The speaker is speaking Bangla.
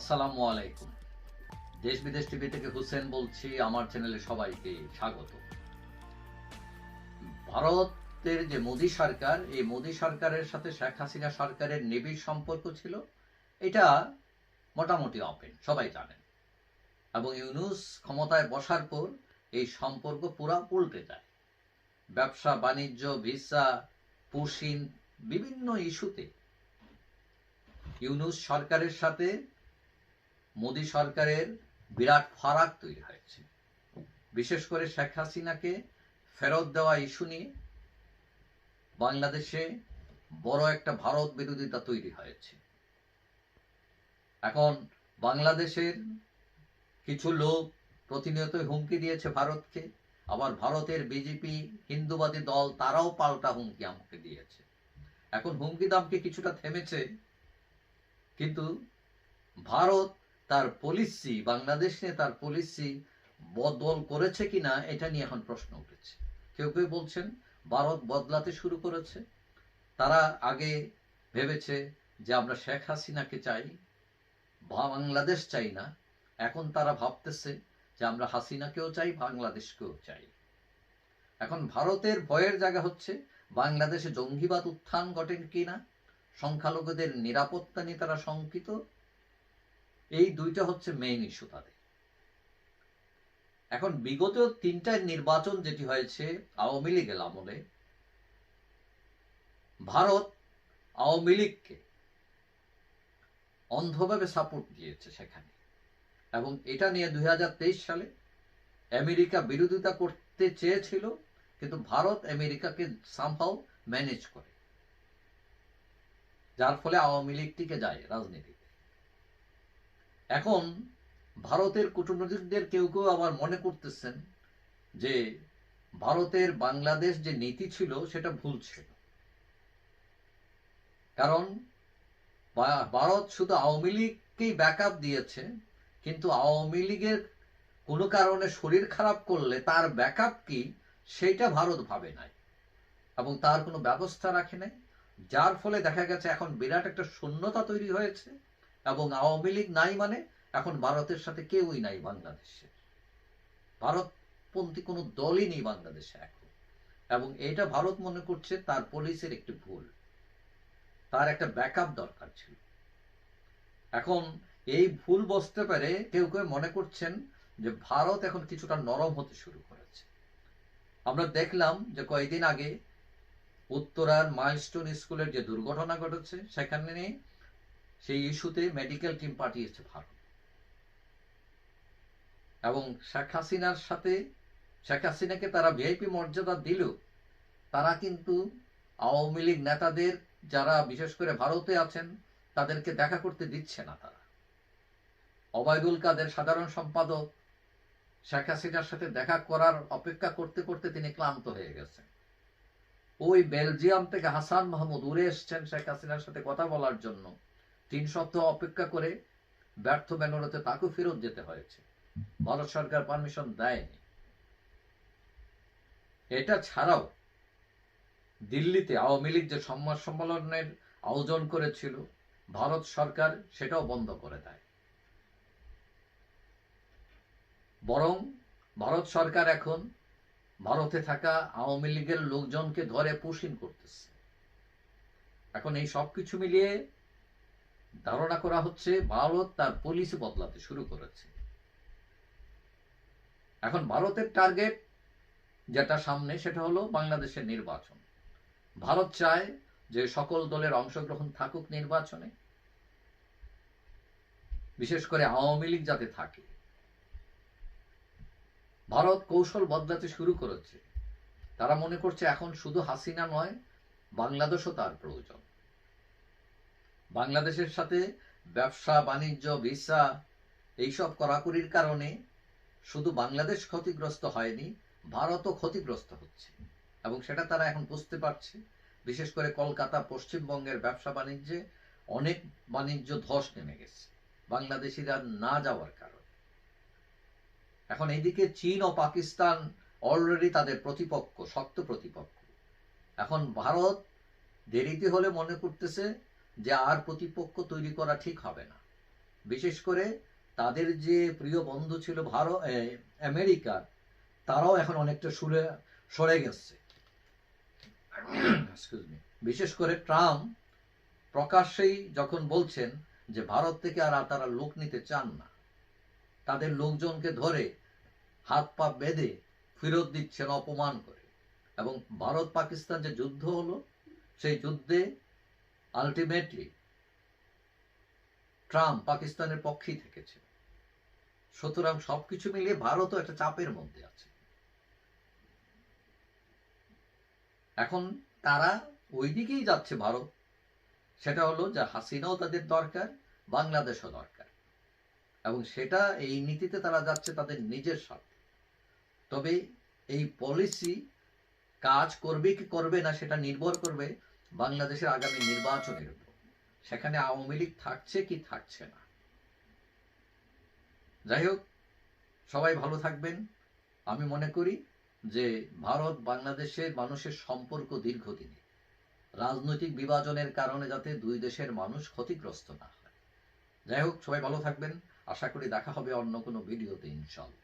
আসসালামু আলাইকুম। দেশ বিদেশ টিভি থেকে হুসেন বলছি, আমার চ্যানেলে সবাইকে স্বাগত। ভারতের যে মোদী সরকার, এই মোদী সরকারের সাথে শেখ হাসিনা সরকারের নিবিড় সম্পর্ক ছিল, এটা মোটামুটি ওপেন সবাই জানেন। এবং ইউনুস ক্ষমতায় বসার পর এই সম্পর্ক পুরা উল্টে যায়। ব্যবসা, বাণিজ্য, ভিসা, পুশিন, বিভিন্ন ইস্যুতে। ইউনুস সরকারের সাথে মোদী সরকারের বিরাট ফারাক তৈরি হয়েছে। বিশেষ করে শেখ হাসিনাকে ফেরত দেওয়া ইস্যু নিয়ে বাংলাদেশে বড় একটা ভারত বিরোধিতা তৈরি হয়েছে। এখন বাংলাদেশের কিছু লোক প্রতিনিয়ত হুমকি দিয়েছে ভারতকে, আবার ভারতের বিজেপি হিন্দুবাদী দল তারাও পাল্টা হুমকি আমাকে দিয়েছে। এখন হুমকি দামকে কিছুটা থেমেছে, কিন্তু ভারত তার পলিসি বাংলাদেশ নিয়ে তার পলিসি বদল করেছে কিনা, এটা নিয়ে এখন প্রশ্ন উঠেছে। কেউ কেউ বলছেন ভারত বদলাতে শুরু করেছে। তারা আগে ভেবেছে যে আমরা শেখ হাসিনাকে চাই, বাংলাদেশ চাই না। এখন তারা ভাবতেছে যে আমরা হাসিনাকেও চাই, বাংলাদেশকেও চাই। এখন ভারতের ভয়ের জায়গা হচ্ছে বাংলাদেশে জঙ্গিবাদ উত্থান ঘটেন কিনা, সংখ্যালঘুদের নিরাপত্তা নিয়ে তারা শঙ্কিত এই দুইটা হচ্ছে মেইন ইস্যু তাদের। এখন বিগত তিনটা নির্বাচন যেটি হয়েছে আওয়ামী লীগের আমলে, ভারত আওয়ামী লীগকে অন্ধভাবে সাপোর্ট দিয়েছে সেখানে এবং এটা নিয়ে দুই হাজার তেইশ সালে আমেরিকা বিরোধিতা করতে চেয়েছিল, কিন্তু ভারত আমেরিকাকে সামহাও ম্যানেজ করে। যার ফলে আওয়ামী লীগ টিকে যায় রাজনীতিতে। এখন ভারতের কূটনীতিকদের কেউ কেউ আবার মনে করতেছেন যে ভারতের বাংলাদেশ যে নীতি ছিল, সেটা ভুল ছিল। কারণ ভারত শুধু আওয়ামী লীগকেই ব্যাকআপ দিয়েছে, কিন্তু আওয়ামী লীগের কোনো কারণে শরীর খারাপ করলে তার ব্যাকআপ কি সেইটা ভারত ভাবে নাই। এবং তার কোনো ব্যবস্থা রাখে নাই, যার ফলে দেখা গেছে এখন বিরাট একটা শূন্যতা তৈরি হয়েছে। এবং আওয়ামী লীগ নাই মানে এখন ভারতের সাথে কেউই নাই বাংলাদেশে। ভারতপন্থী কোনো দলই নেই বাংলাদেশে এখন। এবং এটা ভারত মনে করছে তার পলিসির একটি ভুল। তার একটা ব্যাকআপ দরকার ছিল। এখন এই ভুল বসতে পারে কেউ কেউ মনে করছেন যে ভারত এখন কিছুটা নরম হতে শুরু করেছে। আমরা দেখলাম যে কয়েকদিন আগে উত্তরার মাইলস্টোন স্কুলের যে দুর্ঘটনা ঘটেছে, সেখানে সেই ইস্যুতে মেডিকেল টিম পাঠিয়েছে ভারত এবং শেখ হাসিনার সাথে, শেখ হাসিনাকে তারা ভিআইপি মর্যাদা দিল, তারা কিন্তু আওয়ামী লীগ নেতাদের যারা বিশেষ করে ভারতে আছেন, তাদেরকে দেখা করতে দিচ্ছে না তারা। অবায়দুল কাদের সাধারণ সম্পাদক, শেখ হাসিনার সাথে দেখা করার অপেক্ষা করতে করতে তিনি ক্লান্ত হয়ে গেছেন। ওই বেলজিয়াম থেকে হাসান মাহমুদ উড়ে এসছেন শেখ হাসিনার সাথে কথা বলার জন্য। তিন সপ্তাহ অপেক্ষা করে ব্যর্থ ব্যাঙ্গলোতে তাকেও ফেরত যেতে হয়েছে। ভারত সরকার পারমিশন দেয়নি। এটা ছাড়াও দিল্লিতে আওয়ামী লীগ যে সম্মান সম্মেলনের আয়োজন করেছিল, ভারত সরকার সেটাও বন্ধ করে দেয়। বরং ভারত সরকার এখন ভারতে থাকা আওয়ামী লীগের লোকজনকে ধরে পুষিন করতেছে। এখন এই সব কিছু মিলিয়ে ধারণা করা হচ্ছে ভারত তার পলিসি বদলাতে শুরু করেছে। এখন ভারতের টার্গেট যেটা সামনে, সেটা হলো বাংলাদেশের নির্বাচন। ভারত চায় যে সকল দলের অংশগ্রহণ থাকুক নির্বাচনে, বিশেষ করে আওয়ামী লীগ যাতে থাকে। ভারত কৌশল বদলাতে শুরু করেছে। তারা মনে করছে এখন শুধু হাসিনা নয়, বাংলাদেশও তার প্রয়োজন। বাংলাদেশের সাথে ব্যবসা, বাণিজ্য, ভিসা এইসব কড়াকড়ির কারণে শুধু বাংলাদেশ ক্ষতিগ্রস্ত হয়নি, ভারতও ক্ষতিগ্রস্ত হচ্ছে। এবং সেটা তারা এখন বুঝতে পারছে। বিশেষ করে কলকাতা পশ্চিমবঙ্গের ব্যবসা বাণিজ্যে অনেক বাণিজ্য ধস নেমে গেছে, বাংলাদেশিরা না যাওয়ার কারণে। এখন এইদিকে চীন ও পাকিস্তান অলরেডি তাদের প্রতিপক্ষ, শক্ত প্রতিপক্ষ। এখন ভারত দেরিতে হলে মনে করতেছে যে আর প্রতিপক্ষ তৈরি করা ঠিক হবে না। বিশেষ করে তাদের যে প্রিয় বন্ধু ছিল ভারত আমেরিকার তারাও এখন অনেকটা সুরে, সরে গেছে। বিশেষ করে ট্রাম্প প্রকাশ্যেই যখন বলছেন যে ভারত থেকে আর তারা লোক নিতে চান না, তাদের লোকজনকে ধরে হাত পা বেঁধে ফেরত দিচ্ছেন, অপমান করে। এবং ভারত পাকিস্তান যে যুদ্ধ হলো, সেই যুদ্ধে আলটিমেটলি ট্রাম্প পাকিস্তানের পক্ষেই থেকেছে। সুতরাং সবকিছু মিলিয়ে ভারতও একটা চাপের মধ্যে আছে। এখন তারা ওই দিকেই যাচ্ছে ভারত। সেটা হলো যে হাসিনাও তাদের দরকার, বাংলাদেশও দরকার। এবং সেটা এই নীতিতে তারা যাচ্ছে তাদের নিজের স্বার্থে। তবে এই পলিসি কাজ করবে কি করবে না সেটা নির্ভর করবে বাংলাদেশের আগামী নির্বাচনের উপর। সেখানে আওয়ামী লীগ থাকছে কি থাকছে না। যাই হোক, সবাই ভালো থাকবেন। আমি মনে করি যে ভারত বাংলাদেশের মানুষের সম্পর্ক দীর্ঘদিনের রাজনৈতিক বিভাজনের কারণে যাতে দুই দেশের মানুষ ক্ষতিগ্রস্ত না হয়। যাই হোক, সবাই ভালো থাকবেন। আশা করি দেখা হবে অন্য কোনো ভিডিওতে ইনশাল্লাহ